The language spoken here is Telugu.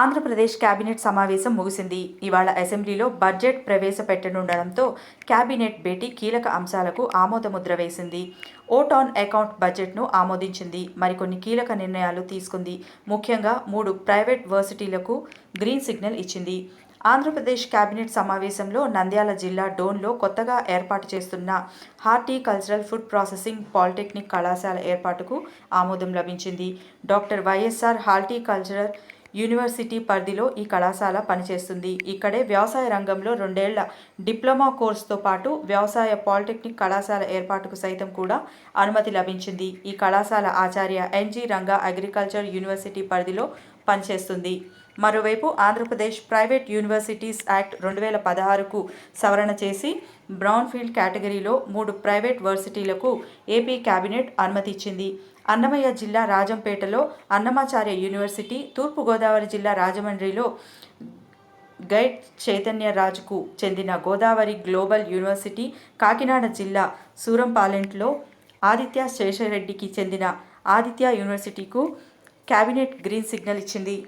ఆంధ్రప్రదేశ్ కేబినెట్ సమావేశం ముగిసింది. ఇవాళ అసెంబ్లీలో బడ్జెట్ ప్రవేశపెట్టనుండడంతో కేబినెట్ భేటీ కీలక అంశాలకు ఆమోదముద్ర వేసింది. ఓట్ ఆన్ అకౌంట్ బడ్జెట్ను ఆమోదించింది. మరికొన్ని కీలక నిర్ణయాలు తీసుకుంది. ముఖ్యంగా మూడు ప్రైవేట్ వర్సిటీలకు గ్రీన్ సిగ్నల్ ఇచ్చింది. ఆంధ్రప్రదేశ్ కేబినెట్ సమావేశంలో నంద్యాల జిల్లా డోన్లో కొత్తగా ఏర్పాటు చేస్తున్న హార్టికల్చరల్ ఫుడ్ ప్రాసెసింగ్ పాలిటెక్నిక్ కళాశాల ఏర్పాటుకు ఆమోదం లభించింది. డాక్టర్ వైఎస్ఆర్ హార్టికల్చరల్ యూనివర్సిటీ పరిధిలో ఈ కళాశాల పనిచేస్తుంది. ఇక్కడే వ్యవసాయ రంగంలో రెండేళ్ళ డిప్లొమా కోర్సుతో పాటు వ్యవసాయ పాలిటెక్నిక్ కళాశాల ఏర్పాటుకు సైతం కూడా అనుమతి లభించింది. ఈ కళాశాల ఆచార్య ఎన్జి రంగా అగ్రికల్చర్ యూనివర్సిటీ పరిధిలో పనిచేస్తుంది. మరోవైపు ఆంధ్రప్రదేశ్ ప్రైవేట్ యూనివర్సిటీస్ యాక్ట్ రెండు వేల పదహారుకు సవరణ చేసి బ్రౌన్ఫీల్డ్ కేటగిరీలో మూడు ప్రైవేట్ వర్సిటీలకు ఏపీ కేబినెట్ అనుమతిచ్చింది. అన్నమయ్య జిల్లా రాజంపేటలో అన్నమాచార్య యూనివర్సిటీ తూర్పుగోదావరి జిల్లా రాజమండ్రిలో గైడ్ చైతన్య రాజుకు చెందిన గోదావరి గ్లోబల్ యూనివర్సిటీ కాకినాడ జిల్లా సూరంపాలెంట్లో ఆదిత్య శేషరెడ్డికి చెందిన ఆదిత్య యూనివర్సిటీకు కేబినెట్ గ్రీన్ సిగ్నల్ ఇచ్చింది.